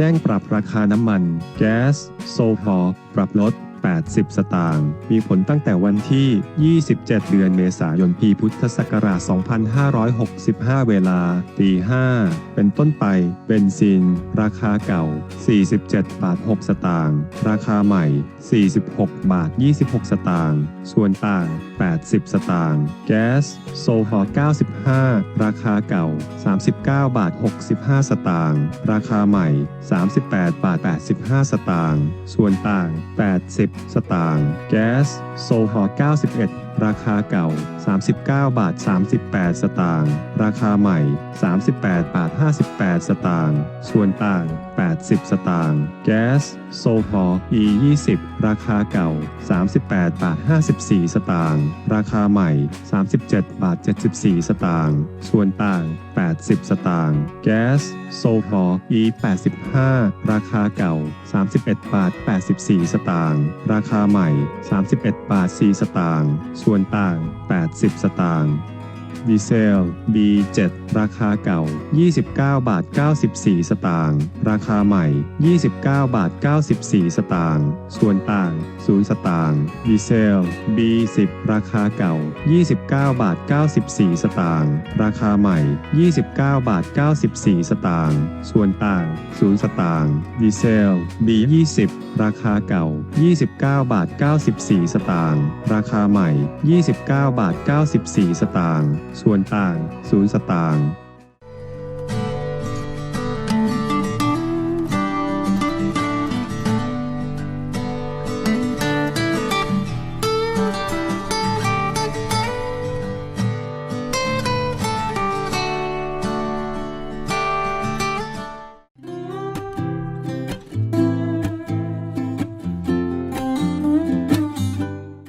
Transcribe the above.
แจ้งปรับราคาน้ำมัน แก๊ส โซฮอลปรับลด 80 สตางค์ มีผลตั้งแต่วันที่ 27 เดือนเมษายน ปีพุทธศักราช 2565 เวลาตี5เป็นต้นไป เบนซิน ราคาเก่า 47 บาท 6 สตางค์ ราคาใหม่ 46 บาท 26 สตางค์ ส่วนต่าง 80 สตางค์ แก๊ส โซฮอล์95 ราคาเก่า 39 บาท 65 สตางค์ ราคาใหม่ 38 บาท 85 สตางค์ ส่วนต่าง 80สตางค์ แก๊สโซฮอล์91 ราคาเก่า 39 บาท 38 สตางค์ ราคาใหม่ 38 บาท 58 สตางค์ ส่วนต่าง 80 สตางค์ แก๊ส โซฮอล์ E 20 ราคาเก่า 38 บาท 54 สตางค์ ราคาใหม่ 37 บาท 74 สตางค์ ส่วนต่าง 80 สตางค์ แก๊ส โซฮอล์ E 85 ราคาเก่า 31 บาท 84 สตางค์ ราคาใหม่ 31 บาท 4 สตางค์ส่วนต่าง 80 สตางค์ ดีเซล B7 ราคาเก่า 29 บาท 94 สตางค์ ราคาใหม่ 29 บาท 94 สตางค์ ส่วนต่าง 0 สตางค์ ดีเซล B10 ราคาเก่า 29 บาท 94 สตางค์ ราคาใหม่ 29 บาท 94 สตางค์ ส่วนต่าง 0 สตางค์ ดีเซล B20 ราคาเก่า 29 บาท 94 สตางค์ ราคาใหม่ 29 บาท 94 สตางค์ส่วนต่าง0สตางค์